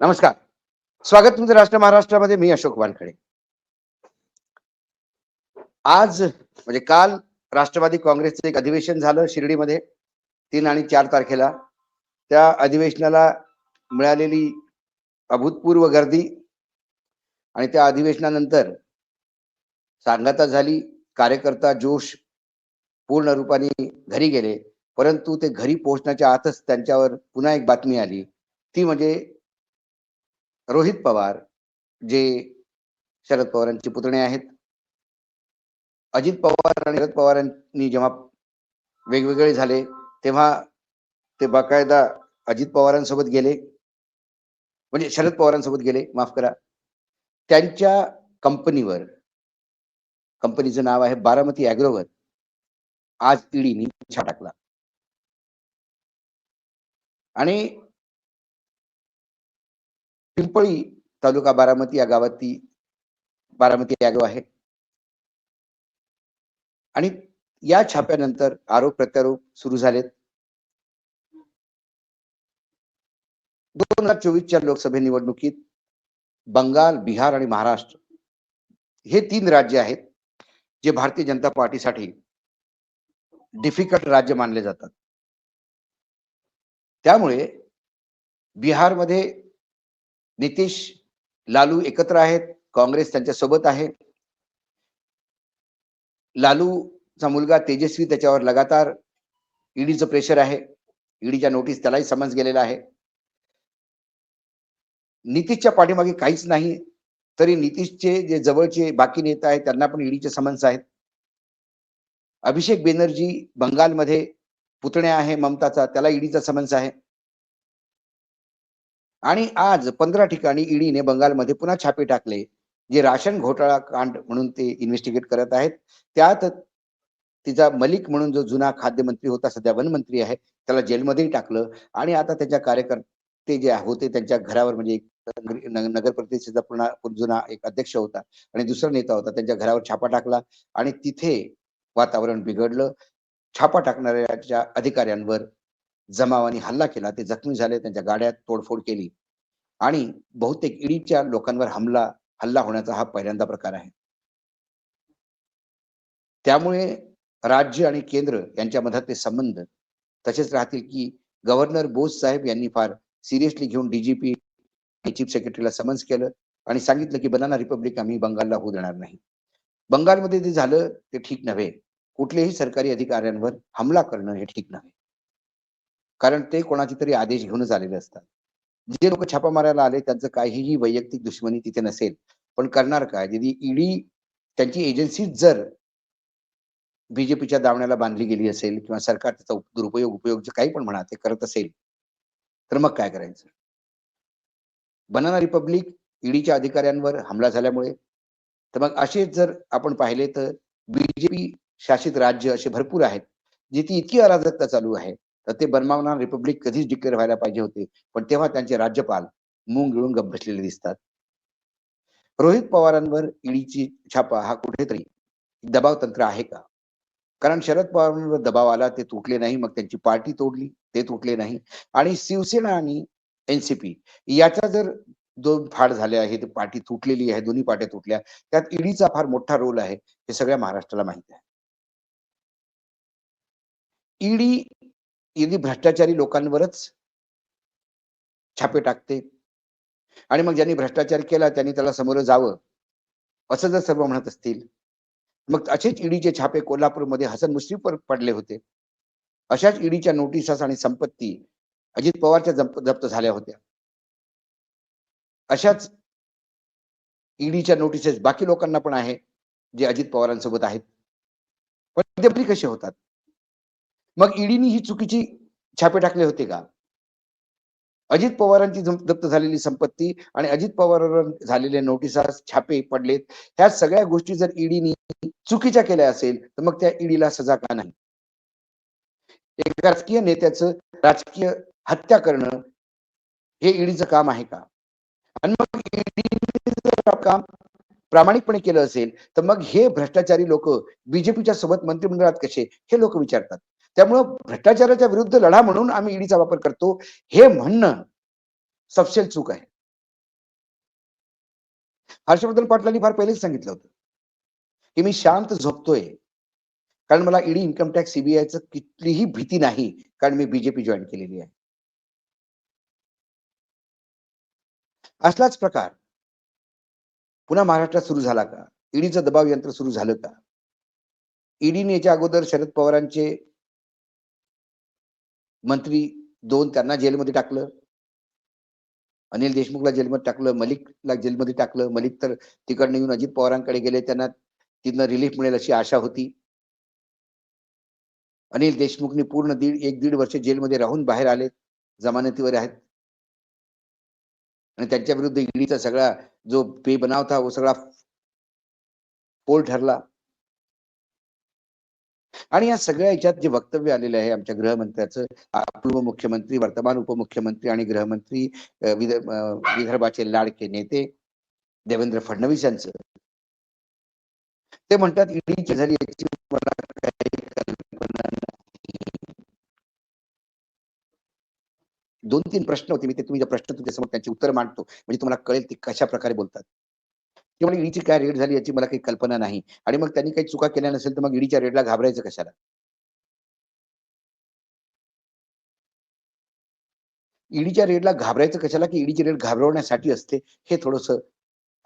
नमस्कार. स्वागत तुमचं राष्ट्र महाराष्ट्रामध्ये मी अशोक वानखडे. आज म्हणजे काल राष्ट्रवादी काँग्रेसचं एक अधिवेशन झालं शिर्डीमध्ये तीन आणि चार तारखेला. त्या अधिवेशनाला मिळालेली अभूतपूर्व गर्दी आणि त्या अधिवेशनानंतर सांगता झाली कार्यकर्ता जोश पूर्ण रूपाने घरी गेले. परंतु ते घरी पोहोचण्याच्या आतच त्यांच्यावर पुन्हा एक बातमी आली. ती म्हणजे रोहित पवार जे शरद पवारांचे पुतणे आहेत. अजित पवार आणि शरद पवारांनी जेव्हा वेगवेगळे झाले तेव्हा ते बाकायदा अजित पवारांसोबत गेले. म्हणजे शरद पवारांसोबत गेले माफ करा. त्यांच्या कंपनीवर कंपनीचं नाव आहे बारामती अॅग्रोवर आज ईडीनी छा टाकला. आणि पिंपळी तालुका बारामती या गावात ती बारामती अॅग्रो आहे. आणि या छाप्यानंतर आरोप प्रत्यारोप सुरू झालेत. दोन हजार चोवीसच्या लोकसभे निवडणुकीत बंगाल बिहार आणि महाराष्ट्र हे तीन राज्य आहेत जे भारतीय जनता पार्टीसाठी डिफिकल्ट राज्य मानले जातात. त्यामुळे बिहारमध्ये नितीश लालू एकत्र आहेत काँग्रेस त्यांच्यासोबत आहे. लालूचा मुलगा तेजस्वी त्याच्यावर लगातार ईडीचं प्रेशर आहे. ईडीच्या नोटीस त्यालाही समज गेलेला आहे. नितीशच्या पाठीमागे काहीच नाही तरी नितीशचे जे जवळचे बाकी नेता आहेत त्यांना पण ईडीचे समन्स आहेत. अभिषेक बॅनर्जी बंगालमध्ये पुतण्या आहे ममताचा त्याला ईडीचा समन्स आहे. आणि आज पंधरा ठिकाणी ईडीने बंगालमध्ये पुन्हा छापे टाकले जे राशन घोटाळा कांड म्हणून ते इन्व्हेस्टिगेट करत आहेत. त्यात तिचा मलिक म्हणून जो जुना खाद्यमंत्री होता सध्या वनमंत्री आहे त्याला जेलमध्येही टाकलं. आणि आता त्याच्या कार्यकर्ते जे होते त्यांच्या घरावर म्हणजे एक नगर परिषदेचा पुन्हा जुना एक अध्यक्ष होता आणि दुसरा नेता होता त्यांच्या घरावर छापा टाकला. आणि तिथे वातावरण बिघडलं. छापा टाकणाऱ्याच्या अधिकाऱ्यांवर जमावाने हल्ला केला ते जखमी झाले त्यांच्या गाड्यात तोडफोड केली आणि बहुतेक ईडीच्या लोकांवर हमला हल्ला होण्याचा हा पहिल्यांदा प्रकार आहे. त्यामुळे राज्य आणि केंद्र यांच्या मधातले संबंध तसेच राहतील की गव्हर्नर बोस साहेब यांनी फार सिरियसली घेऊन डीजीपी चीफ सेक्रेटरीला समन्स केलं आणि सांगितलं की बनाना रिपब्लिक आम्ही बंगालला होऊ देणार नाही. बंगालमध्ये जे झालं ते ठीक नव्हे. कुठल्याही सरकारी अधिकाऱ्यांवर हमला करणं हे ठीक नव्हे. कारण ते कोणाचे तरी आदेश घेऊनच आलेले असतात. जे लोक छापा मारायला आले त्यांचं काहीही वैयक्तिक दुश्मनी तिथे नसेल. पण करणार काय? यदि ईडी त्यांची एजन्सी जर बीजेपीच्या दावण्याला बांधली गेली असेल किंवा सरकार त्याचा दुरुपयोग उपयोग जे काही पण म्हणा ते करत असेल तर मग काय करायचं? बनाना रिपब्लिक ईडीच्या अधिकाऱ्यांवर हमला झाल्यामुळे तर मग असे जर आपण पाहिले तर बीजेपी शासित राज्य असे भरपूर आहेत जिथे इतकी अराजकता चालू आहे तर ते बनमावणार रिपब्लिक कधीच डिक्लेअर व्हायला पाहिजे होते. पण तेव्हा त्यांचे राज्यपाल मूंग गिळून गप बसलेले दिसतात. रोहित पवारांवर ईडीची छापा हा कुठेतरी दबाव तंत्र आहे का? कारण शरद पवारांवर दबाव आला ते तुटले नाही मग त्यांची पार्टी तोडली ते तुटले नाही. आणि शिवसेना आणि एनसीपी याचा जर दोन फाड झाले आहे ते पार्टी तुटलेली आहे दोन्ही पार्ट्या तुटल्या त्यात ईडीचा फार मोठा रोल आहे हे सगळ्या महाराष्ट्राला माहीत आहे. ईडी ईडी भ्रष्टाचारी लोकांवरच छापे टाकते. आणि मग ज्यांनी भ्रष्टाचार केला त्यांनी त्याला समोर जावं असं जर सर्व म्हणत असतील मग असेच ईडीचे छापे कोल्हापूरमध्ये हसन मुश्रीफवर पडले होते. अशाच ईडीच्या नोटिसास आणि संपत्ती अजित पवारच्या जप्त झाल्या होत्या. अशाच ईडीच्या नोटिसेस बाकी लोकांना पण आहे जे अजित पवारांसोबत आहेत. पण ते कसे होतात? मग ईडीनी ही चुकीची छापे टाकले होते का? अजित पवारांची जप्त झालेली संपत्ती आणि अजित पवारांवर झालेले नोटिसा छापे पडलेत. ह्या सगळ्या गोष्टी जर ईडीनी चुकीच्या केल्या असेल तर मग त्या ईडीला सजा का नाही? एक राजकीय नेत्याचं राजकीय हत्या करणं हे ईडीचं काम आहे का? आणि मग ईडी काम प्रामाणिकपणे केलं असेल तर मग हे भ्रष्टाचारी लोक बीजेपीच्या सोबत मंत्रिमंडळात कसे? हे लोक विचारतात. त्यामुळं भ्रष्टाचाराच्या विरुद्ध लढा म्हणून आम्ही ईडीचा वापर करतो हे म्हणणं सपशेल चूक आहे. हर्षवर्धन पाटलांनी फार पहिलेच सांगितलं होतं की मी शांत झोपतोय कारण मला ईडी इन्कम टॅक्स सीबीआयचं कितलीही भीती नाही कारण मी बीजेपी जॉईन केलेली आहे. असलाच प्रकार. पुन्हा महाराष्ट्रात सुरू झाला का? ईडीचं दबाव यंत्र सुरू झालं का? ईडीने याच्या अगोदर शरद पवारांचे मंत्री दोन त्यांना जेलमध्ये टाकलं. अनिल देशमुखला जेलमध्ये टाकलं मलिकला जेलमध्ये टाकलं. मलिक तर तिकडनं येऊन अजित पवारांकडे गेले. त्यांना तिथनं रिलीफ मिळेल अशी आशा होती. अनिल देशमुखने पूर्ण दीड एक दीड वर्ष जेलमध्ये राहून बाहेर आले. जमानतीवर आहेत. आणि त्यांच्या विरुद्ध ईडीचा सगळा जो पे बनाव था वो सगळा पोल ठरला. आणि या सगळ्या याच्यात जे वक्तव्य आलेले आहे आमच्या गृहमंत्र्याचं पूर्व मुख्यमंत्री वर्तमान उपमुख्यमंत्री आणि गृहमंत्री विदर्भाचे लाडके नेते देवेंद्र फडणवीस यांचं. ते म्हणतात ईडीची झाली याची मला काही कल्पना नाही. दोन तीन प्रश्न होते. मी ते तुम्ही जे प्रश्न तुमच्यासमोर त्यांची उत्तर मांडतो. म्हणजे तुम्हाला कळेल ते कशा प्रकारे बोलतात. ते म्हणजे ईडीची काय रेट झाली याची मला काही कल्पना नाही. आणि मग त्यांनी काही चुका केल्या नसेल तर मग ईडीच्या रेडला घाबरायचं कशाला? ईडीच्या रेटला घाबरायचं कशाला की ईडीची रेट घाबरवण्यासाठी असते? हे थोडस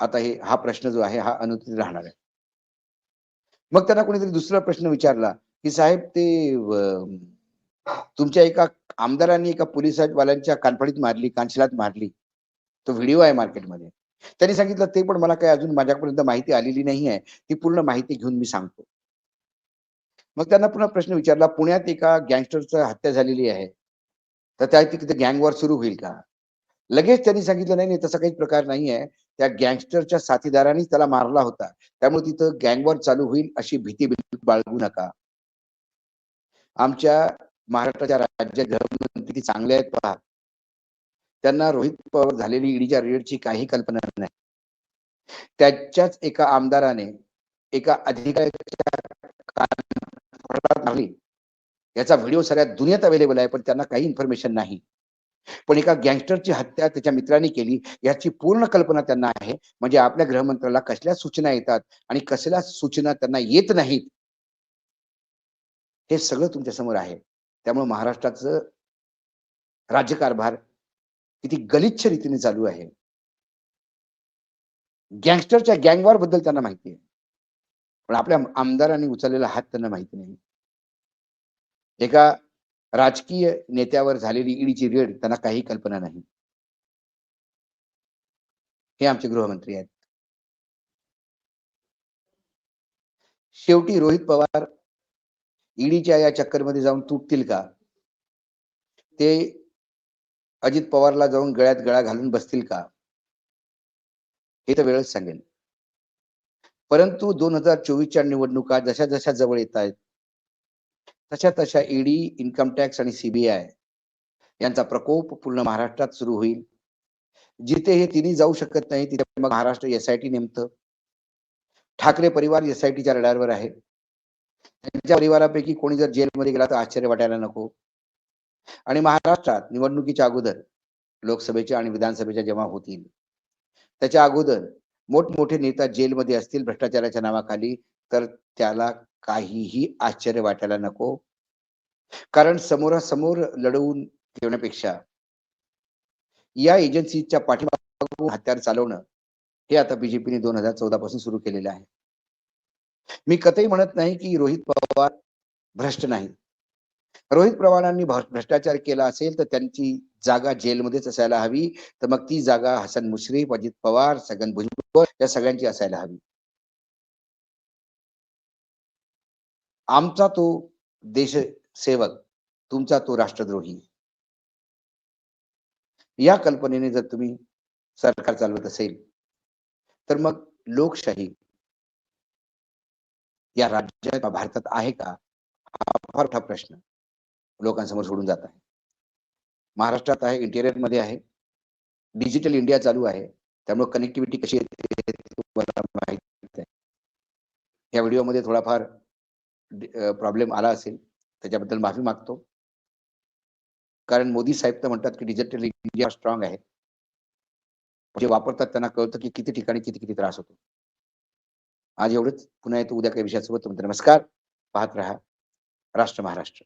आता हे हा प्रश्न जो आहे हा अनुचित राहणार आहे. मग त्यांना कोणीतरी दुसरा प्रश्न विचारला की साहेब ते तुमच्या एका आमदारांनी एका पोलिसवाल्यांच्या कानफडीत मारली कानशिलात मारली. तो व्हिडिओ आहे मार्केटमध्ये. त्यांनी सांगितलं ते पण मला काही अजून माझ्यापर्यंत माहिती आलेली नाही आहे. ती पूर्ण माहिती घेऊन मी सांगतो. मग त्यांना पुन्हा प्रश्न विचारला पुण्यात एका गँगस्टरची हत्या झालेली आहे. तर त्या तिथे गँग वॉर सुरू होईल का? लगेच त्यांनी सांगितलं नाही नाही तसा काहीच प्रकार नाही आहे. त्या गँगस्टरच्या साथीदारांनीच त्याला मारला होता. त्यामुळे तिथं गँग वॉर चालू होईल अशी भीती बाळगू नका. आमच्या महाराष्ट्राच्या राज्य गृहमंत्री किती चांगले आहेत पहा. त्यांना रोहित पवार झालेली ईडीच्या रेडची काही कल्पना नाही. त्याच्याच एका आमदाराने एका अधिकाऱ्याच्या याचा व्हिडिओ सगळ्या दुनियेत अवेलेबल आहे पण त्यांना काही इन्फॉर्मेशन नाही. पण एका गँगस्टरची हत्या त्याच्या मित्रांनी केली याची पूर्ण कल्पना त्यांना आहे. म्हणजे आपल्या गृहमंत्र्याला कसल्या सूचना येतात आणि कसल्या सूचना त्यांना येत नाहीत? हे सगळं तुमच्यासमोर आहे. त्यामुळे महाराष्ट्राचं राज्यकारभार किती गलिच्छ रीतीने चालू आहे. गँगस्टरच्या गँगवारबद्दल त्यांना माहिती आहे. पण आपल्या आमदारांनी उचललेला हात त्यांना माहिती नाही. एका राजकीय नेत्यावर झालेली ईडीची रेड त्यांना काही कल्पना नाही. हे आमचे गृहमंत्री आहेत. शेवटी रोहित पवार ईडीच्या या चक्करमध्ये जाऊन तुटतील का? ते अजित पवारला जाऊन गळ्यात गळा घालून बसतील का? हे तर वेळच सांगेल परंतु दोन हजार चोवीसच्या निवडणुका जशा जशा जवळ येत आहेत तशा तशा ईडी इन्कम टॅक्स आणि सीबीआय यांचा प्रकोप पूर्ण महाराष्ट्रात सुरू होईल. जिथे हे तिन्ही जाऊ शकत नाही तिथे मग महाराष्ट्र एसआयटी नेमतं. ठाकरे परिवार एसआयटीच्या रडारवर आहे. त्यांच्या परिवारापैकी कोणी जर जेलमध्ये गेला तर आश्चर्य वाटायला नको. आणि महाराष्ट्रात निवडणुकीच्या अगोदर लोकसभेच्या आणि विधानसभेच्या जेव्हा होतील त्याच्या अगोदर मोठमोठे नेता जेलमध्ये असतील भ्रष्टाचाराच्या नावाखाली तर त्याला काहीही आश्चर्य वाटायला नको. कारण समोरासमोर लढवून ठेवण्यापेक्षा या एजन्सीच्या पाठीमागून हत्यार चालवणं हे आता बीजेपीने दोन हजार चौदा पासून सुरू केलेलं आहे. मी कतही म्हणत नाही की रोहित पवार भ्रष्ट नाही रोहित पवारांनी भ्रष्टाचार केला असेल तर त्यांची जागा जेलमध्येच असायला हवी. तर मग ती जागा हसन मुश्रीफ अजित पवार छगन भुजबळ या सगळ्यांची असायला हवी. आमचा तो देशसेवक तुमचा तो राष्ट्रद्रोही. या कल्पनेने जर तुम्ही सरकार चालवत असेल तर मग लोकशाही या राज्यात भारतात आहे का? हा फार मोठा प्रश्न. लोकांसमोर सोडून जात आहे. महाराष्ट्रात आहे इंटेरियरमध्ये आहे. डिजिटल इंडिया चालू आहे. त्यामुळे कनेक्टिव्हिटी कशी येते तुम्हाला माहीत आहे. या व्हिडिओमध्ये थोडाफार प्रॉब्लेम आला असेल. त्याच्याबद्दल माफी मागतो. कारण मोदी साहेब तर म्हणतात की डिजिटल इंडिया स्ट्रॉंग आहे. जे वापरतात त्यांना कळतं की किती ठिकाणी किती किती त्रास होतो. आज एवढंच. पुन्हा येतो उद्या काही विषयासोबत. तुमचा नमस्कार. पाहत रहा. राष्ट्र महाराष्ट्र.